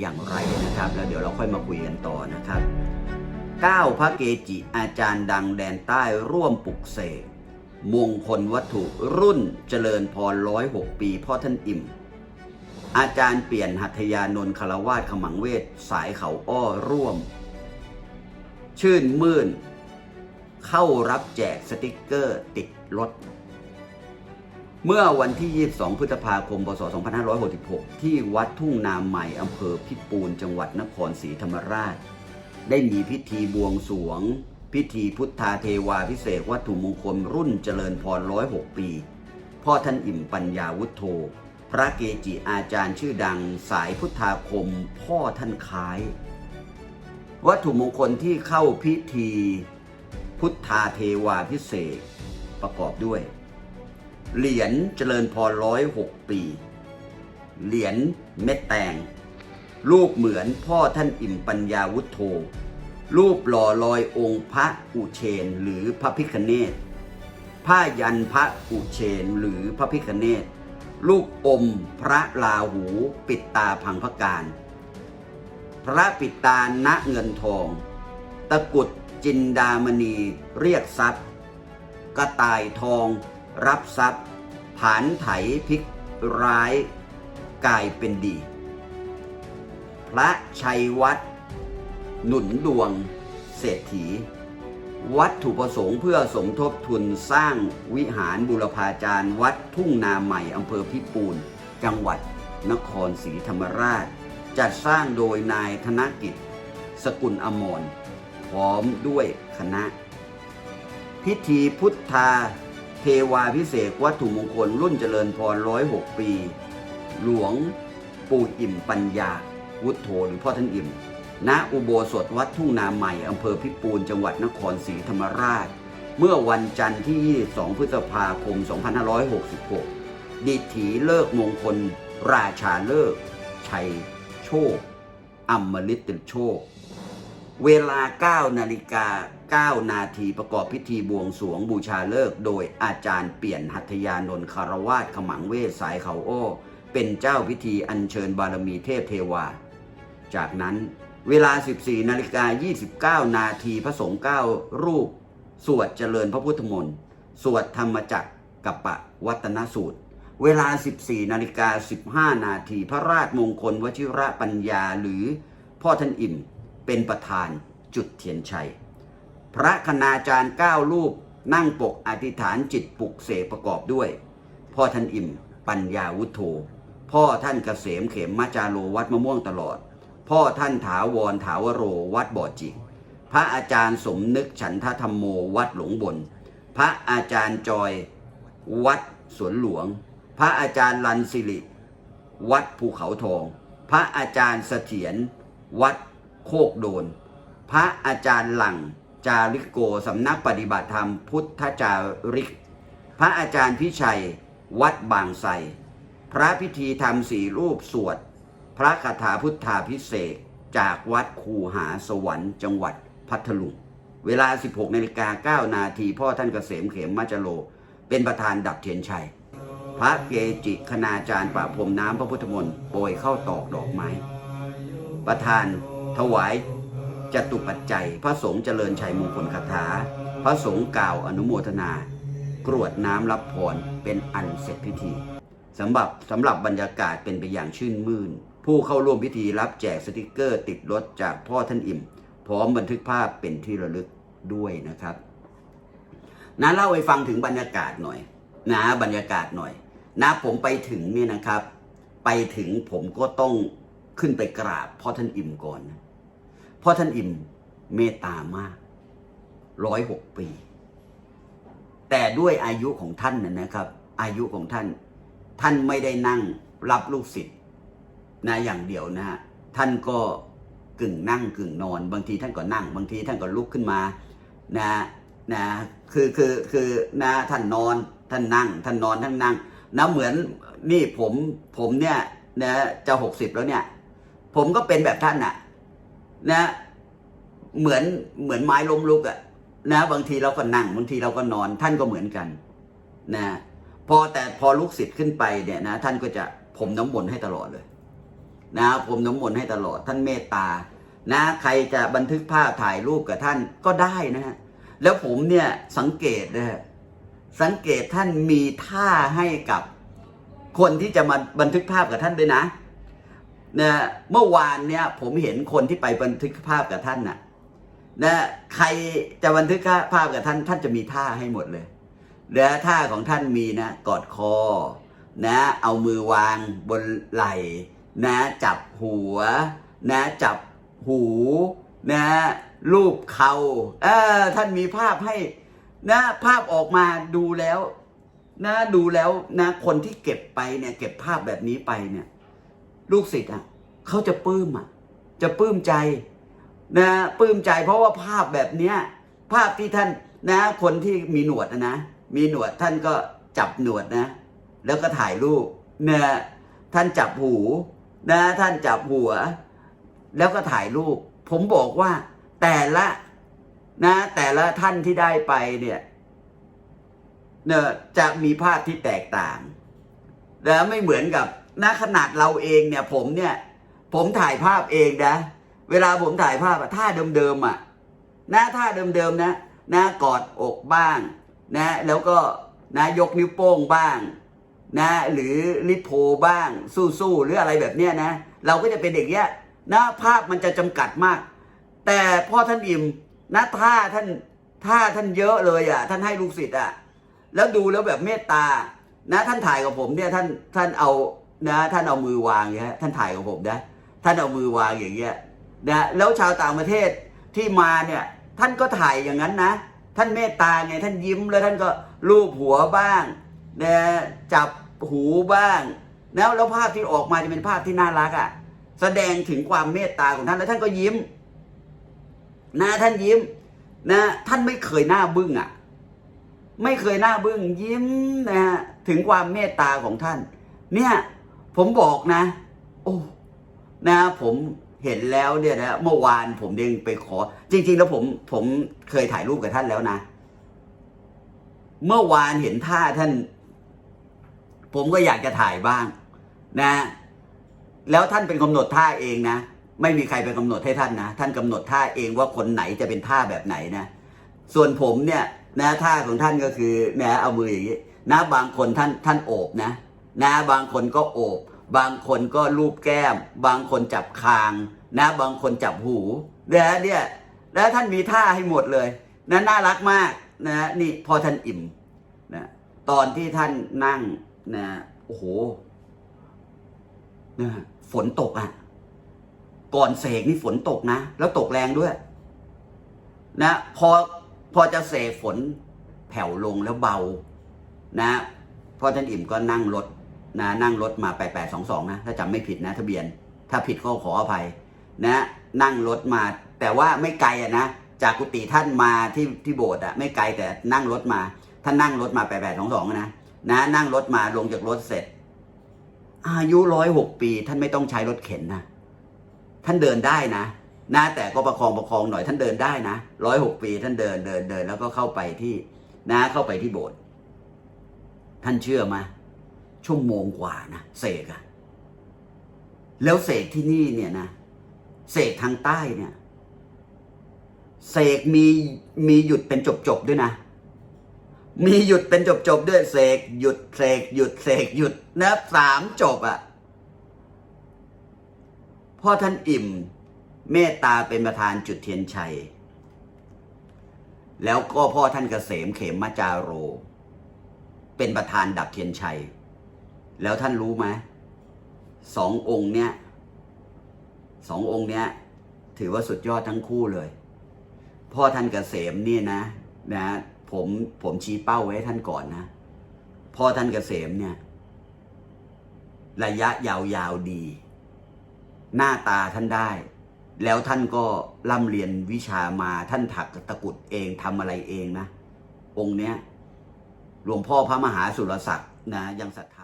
อย่างไรนะครับ แล้วเดี๋ยวเราค่อยมาคุยกันต่อนะครับ 9 พระเกจิอาจารย์ดังแดนใต้ร่วมปลุกเสกมงคลวัตถุรุ่นเจริญพรร้อยหกปีพ่อท่านอิ่ม อาจารย์เปลี่ยนหัตถยานนท์คารวาสขมังเวทสายเขาอ้อร่วม ชื่นมื่น เข้ารับแจกสติกเกอร์ติดรถ เมื่อวันที่ 22 พฤษภาคม พศ 2566 ที่วัดทุ่งนาใหม่อำเภอพิปูน จังหวัดนครศรีธรรมราช ได้มีพิธีบวงสรวง พิธีพุทธาเทวาพิเศษวัตถุมงคลรุ่นเจริญพร 106 ปี พ่อท่านอิ่มปัญญาวุฒโธ พระเกจิอาจารย์ชื่อดังสายพุทธาคม พ่อท่านคล้าย วัตถุมงคลที่เข้าพิธี พุทธาเทวาพิเศษประกอบด้วย เหรียญเจริญพรร้อยหกปี เหรียญเม็ดแตง รูปเหมือนพ่อท่านอิ่มปัญญาวุฒโธ รูปหล่อลอยองค์พระอุเชนหรือพระพิคเนตผ้ายันพระอุเชนหรือพระพิคเนตลูกอมพระลาหูปิดตาพังพการ พระปิดตาณเงินทอง ตะกุดจินดามณีเรียกทรัพย์ กระต่ายทองรับทรัพย์านไถพลิกร้ายกลายเป็นดี พระชัยวัด หนุนดวง เศรษฐี วัตถุประสงค์เพื่อสมทบทุนสร้างวิหารบุรพาจารย์ วัดทุ่งนาใหม่อำเภอพิปูน จังหวัดนครศรีธรรมราช จัดสร้างโดยนายธนกิจ สกุลอมรพร้อมด้วยคณะ พิธีพุทธา เทวาพิเศษวัตถุมงคลรุ่นเจริญพรร้อยหกปี หลวงปู่อิ่มปัญญา วุฒโธหรือพ่อท่านอิ่ม ณ อุโบสถวัดทุ่งนาใหม่อำเภอพิปูนจังหวัดนครศรีธรรมราช เมื่อวันจันทร์ที่ 22 พฤษภาคม 2566 ดิถีเลิกมงคล ราชาเลิก ชัยโชคอมฤตติโชค เวลา 9 นาฬิกา 9 นาทีประกอบพิธีบวงสวงบูชาเลิก โดยอาจารย์เปลี่ยนหัตถยานนท์คารวาสขมังเวศสายเขาโอ้ เป็นเจ้าพิธีอัญเชิญบารมีเทพเทวา จากนั้นเวลา 14 นาฬิกา 29 นาทีพระสงฆ์9รูป สวดเจริญพระพุทธมนต์สวดธรรมจักรกับปะวัตนสูตร เวลา 14 นาฬิกา 15 นาทีพระราชมงคลวชิระปัญญาหรือพ่อท่านอิ่ม เป็นประธานจุดเทียนชัย พระคณาจารย์9รูปนั่งปกอธิษฐานจิตปลุกเสกประกอบด้วย พ่อท่านอิ่มปัญญาวุฒโธพ่อท่านเกษมเขมมาจาโลวัดมะม่วงตลอด พ่อท่านถาวรถาวโรวัดบ่อจิกพระอาจารย์สมนึกฉันทธรรมโมวัดหลวงบน พระอาจารย์จอย วัดสวนหลวง พระอาจารย์ลันสิริ วัดภูเขาทอง พระอาจารย์เสถียรวัด โคกโดน พระอาจารย์หลังจาริโกสำนักปฏิบัติธรรมพุทธจาริก พระอาจารย์พิชัย วัดบางไทรพระพิธีธรรมสี่รูปสวด พระคาถาพุทธาพิเศษจากวัดคูหาสวรรค์จังหวัดพัทลุงเวลา 16นาฬิกา9นาทีพ่อท่านเกษมเขมมาจโล เป็นประธานดับเทียนชัย พระเกจิคณาจารย์ประพรมน้ำพระพุทธมนต์โปรยเข้าตอกดอกไม้ ประธาน ถวายจตุปัจจัย พระสงฆ์เจริญชัยมงคลคาถา พระสงฆ์กล่าวอนุโมทนา กรวดน้ำรับพรเป็นอันเสร็จพิธีสำหรับสำหรับบรรยากาศเป็นไปอย่างชื่นมื่น ผู้เข้าร่วมพิธีรับแจกสติกเกอร์ติดรถจากพ่อท่านอิ่ม พร้อมบันทึกภาพเป็นที่ระลึกด้วยนะครับนะเล่าให้ฟังถึงบรรยากาศหน่อย นะบรรยากาศหน่อย นะผมไปถึงเนี่ยนะครับ ไปถึงผมก็ต้องขึ้นไปกราบพ่อท่านอิ่มก่อนนะ พ่อท่านอิ่มเมตตามากร้อยหกปี แต่ด้วยอายุของท่านนะนะครับ อายุของท่าน ท่านไม่ได้นั่งรับลูกศิษย์นะอย่างเดียวนะฮะท่านก็กึ่งนั่งกึ่งนอน บางทีท่านก็นั่ง บางทีท่านก็ลุกขึ้นมานะนะคือคือคือนะท่านนอนท่านนั่ง ท่านนอนท่านนั่งนะเหมือนนี่ผมผมเนี่ยนะจะหกสิบแล้วเนี่ย ผมก็เป็นแบบท่านน่ะ นะเหมือนเหมือนไม้ล้มลุกอะนะ บางทีเราก็นั่งบางทีเราก็นอน ท่านก็เหมือนกัน นะพอแต่พอลูกศิษย์ขึ้นไปเนี่ยนะ ท่านก็จะผมน้ำมนต์ให้ตลอดเลย นะพรมน้ำมนต์ให้ตลอด ท่านเมตตา นะ ใครจะบันทึกภาพถ่ายรูปกับท่านก็ได้นะฮะแล้วผมเนี่ยสังเกตนะฮะสังเกตท่านมีท่าให้กับคนที่จะมาบันทึกภาพกับท่านด้วยนะ นะเมื่อวานเนี่ยผมเห็นคนที่ไปบันทึกภาพกับท่านน่ะนะใครจะบันทึกภาพกับท่าน ท่านจะมีท่าให้หมดเลยและท่าของท่านมีนะกอดคอ นะ เอามือวางบนไหล่นะ จับหัว นะ จับหู นะรูปเขาเออท่านมีภาพให้ นะภาพออกมาดูแล้ว นะดูแล้วนะ คนที่เก็บไปเนี่ย เก็บภาพแบบนี้ไปเนี่ย ลูกศิษย์อะเขาจะปลื้มอะ จะปลื้มใจนะปลื้มใจเพราะว่าภาพแบบเนี้ย ภาพที่ท่านนะ คนที่มีหนวดนะนะ มีหนวดท่านก็จับหนวดนะ แล้วก็ถ่ายรูปนะท่านจับหูนะท่านจับหัว แล้วก็ถ่ายรูป ผมบอกว่าแต่ละนะ แต่ละท่านที่ได้ไปเนี่ยเนจะมีภาพที่แตกต่างนะไม่เหมือนกับ นะขนาดเราเองเนี่ย ผมเนี่ย ผมถ่ายภาพเองนะ เวลาผมถ่ายภาพอะท่าเดิมๆอะนะท่าเดิมๆนะนะกอดอกบ้าง นะ แล้วก็นะยกนิ้วโป้งบ้าง นะ หรือลิโพบ้าง สู้ๆหรืออะไรแบบเนี้ยนะ เราก็จะเป็นเด็กเนี้ยนะภาพมันจะจำกัดมาก แต่พ่อท่านอิ่มนะท่าท่านท่าท่านเยอะเลยอะ ท่านให้ลูกศิษย์อะ แล้วดูแล้วแบบเมตตา นะท่านถ่ายกับผมเนี่ยท่านท่านเอา นะท่านเอามือวางอย่างเงี้ยท่านถ่ายกับผมนะท่านเอามือวางอย่างเงี้ยนะแล้วชาวต่างประเทศที่มาเนี่ย ท่านก็ถ่ายอย่างนั้นนะ ท่านเมตตาไงท่านยิ้มแล้วท่านก็ลูบหัวบ้างนะจับหูบ้าง แล้วแล้วภาพที่ออกมาจะเป็นภาพที่น่ารักอะ่ะ แสดงถึงความเมตตาของท่านแล้วท่านก็ยิ้มนะท่านยิ้มนะท่านไม่เคยหน้าบึ้งอะ่ะ ไม่เคยหน้าบึ้งยิ้มนะฮะถึงความเมตตาของท่าน เนี่ย ผมบอกนะ โอ้นะผมเห็นแล้วเนี่ยนะเมื่อวานผมเด้งไปขอ จริง ๆ แล้วผมผมเคยถ่ายรูปกับท่านแล้วนะ เมื่อวานเห็นท่าท่าน ผมก็อยากจะถ่ายบ้าง นะ แล้วท่านเป็นกำหนดท่าเองนะไม่มีใครเป็นกำหนดให้ท่านนะท่านกำหนดท่าเองว่าคนไหนจะเป็นท่าแบบไหนนะส่วนผมเนี่ยนะท่าของท่านก็คือนะเอามืออย่างนี้นะบางคนท่านท่านโอบนะ นะ บางคนก็โอบ บางคนก็ลูบแก้ม บางคนจับคาง นะ บางคนจับหูนะเนี่ยแล้วท่านมีท่าให้หมดเลยนะน่ารักมากนะนี่พอท่านอิ่มนะตอนที่ท่านนั่งนะโอ้โหนะฝนตกอะ ก่อนเสกนี่ฝนตกนะ แล้วตกแรงด้วย นะ พอพอจะเสกฝนแผ่วลงแล้วเบา นะพอท่านอิ่มก็นั่งรถ นะนั่งรถมาไปแปดสองสองนะ ถ้าจำไม่ผิดนะ ทะเบียน ถ้าผิดก็ขออภัย นะ นั่งรถมา แต่ว่าไม่ไกลอะนะ จากกุฏิท่านมาที่ที่โบสถ์อะไม่ไกลแต่นั่งรถมา ท่านนั่งรถมาแปดแปดสองสองนะ นะ นั่งรถมาลงจากรถเสร็จ อายุร้อยหกปี ท่านไม่ต้องใช้รถเข็นนะ ท่านเดินได้นะนะแต่ก็ประคองประคองหน่อยท่านเดินได้นะร้อยหกปีท่านเดินเดินเดินแล้วก็เข้าไปที่นะเข้าไปที่โบสถ์ท่านเชื่อไหม ชั่วโมงกว่านะเสกอะแล้วเสกที่นี่เนี่ยนะเสกทางใต้เนี่ยเสกมีมีหยุดเป็นจบจบๆด้วยนะ มีหยุดเป็นจบจบๆด้วยเสกหยุดเสกหยุดเสกหยุดนะสามจบอะพ่อท่านอิ่มเมตตาเป็นประธานจุดเทียนชัย แล้วก็พ่อท่านเกษมเขมมาจาโร เป็นประธานดับเทียนชัย แล้วท่านรู้ไหมสององค์เนี้ยสององค์เนี้ย ถือว่าสุดยอดทั้งคู่เลย พ่อท่านเกษมเนี่ยนะนะผมผมชี้เป้าไว้ท่านก่อนนะพ่อท่านเกษมเนี่ย ระยะยาวๆดี หน้าตาท่านได้ แล้วท่านก็ร่ำเรียนวิชามาท่านถักตะกุดเองทำอะไรเองนะ องค์เนี้ยหลวงพ่อพระมหาสุรศักดิ์นะยังศรัทธา